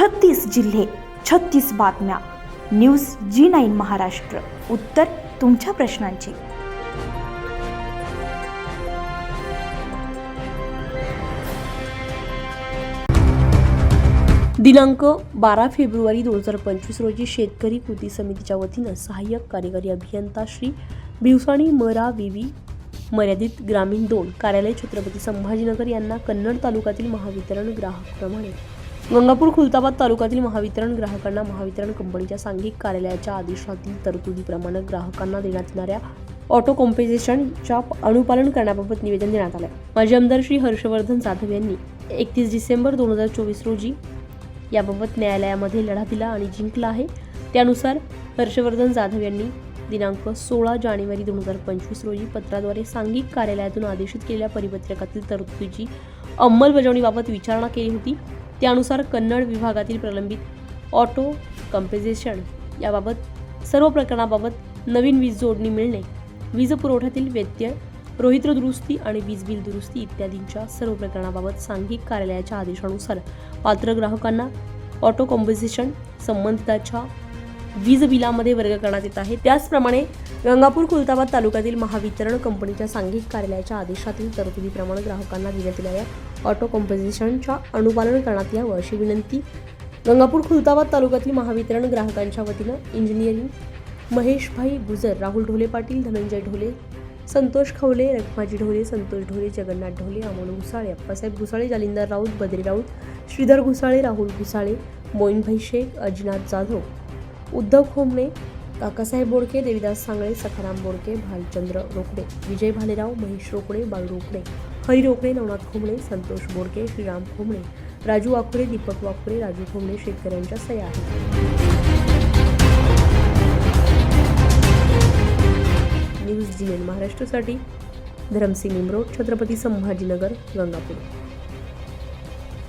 छत्तीस जिल्हे छत्तीस बातम्या. News G nine Maharashtra. उत्तर तुमच्या प्रश्नांची. दिनांक बारा फेब्रुवारी दोन हजार पंचवीस रोजी शेतकरी कृती समितीच्या वतीनं सहाय्यक कार्यकारी अभियंता श्री भिवसाणी मरा विवी मर्यादित ग्रामीण दोन कार्यालय छत्रपती संभाजीनगर यांना कन्नड तालुक्यातील महावितरण ग्राहकप्रमाणे गंगापूर खुलताबाद तालुक्यातील महावितरण ग्राहकांना महावितरण कंपनीच्या सांघिक कार्यालयाच्या आदेशातील तरतुदीप्रमाणे ग्राहकांना देण्यात येणाऱ्या ऑटो कॉम्पेन्सेशनच्या अनुपालन करण्याबाबत निवेदन देण्यात आलं माजी आमदार श्री हर्षवर्धन जाधव यांनी एकतीस डिसेंबर दोन हजार चोवीस रोजी याबाबत न्यायालयामध्ये लढा दिला आणि जिंकला आहे. त्यानुसार हर्षवर्धन जाधव यांनी दिनांक सोळा जानेवारी दोन हजार पंचवीस रोजी पत्राद्वारे सांघिक कार्यालयातून आदेशित केलेल्या परिपत्रकातील तरतुदीची अंमलबजावणीबाबत विचारणा केली होती. त्यानुसार कन्नड विभागातील प्रलंबित ऑटो कम्पेजेशन याबाबत सर्व प्रकरणाबाबत नवीन वीज जोडणी मिळणे वीज पुरवठ्यातील व्यत्यय रोहित्र दुरुस्ती आणि वीज बिल दुरुस्ती इत्यादींच्या सर्व प्रकरणाबाबत सांघिक कार्यालयाच्या आदेशानुसार पात्र ग्राहकांना ऑटो कॉम्पोजिशन संबंधिताच्या वीज बिलामध्ये वर्ग करण्यात येत आहे. त्याचप्रमाणे गंगापूर खुलताबाद तालुक्यातील महावितरण कंपनीच्या सांघिक कार्यालयाच्या आदेशातील तरतुदीप्रमाणे ग्राहकांना देण्यात येणाऱ्या ऑटो कॉम्पोजिशनच्या अनुपालन करण्यात यावं अशी विनंती गंगापूर खुलताबाद तालुक्यातील महावितरण ग्राहकांच्या वतीनं इंजिनिअरिंग महेशभाई गुजर राहुल ढोले पाटील धनंजय ढोले संतोष खवले रखमाजी ढोले संतोष ढोले जगन्नाथ ढोले अमोल घुसाळे अप्पासाहेब घुसाळे जालिंदर राऊत बद्री राऊत श्रीधर घुसाळे राहुल घुसाळे मोईनभाई शेख अजिनाथ जाधव उद्धव खोमणे काकासाहेब बोडके देविदास सांगळे सखाराम बोडके भालचंद्र रोकडे विजय भालेराव महेश रोकडे बाळू रोकडे हरी रोकडे नवनाथ खोमणे संतोष बोडके श्रीराम खोमणे राजू वाकुडे दीपक वाकुडे राजू खोमणे शेतकऱ्यांच्या सह्या आहेत. न्यूज जी एन महाराष्ट्रासाठी धरमसिंग निमरोड छत्रपती संभाजीनगर गंगापूर.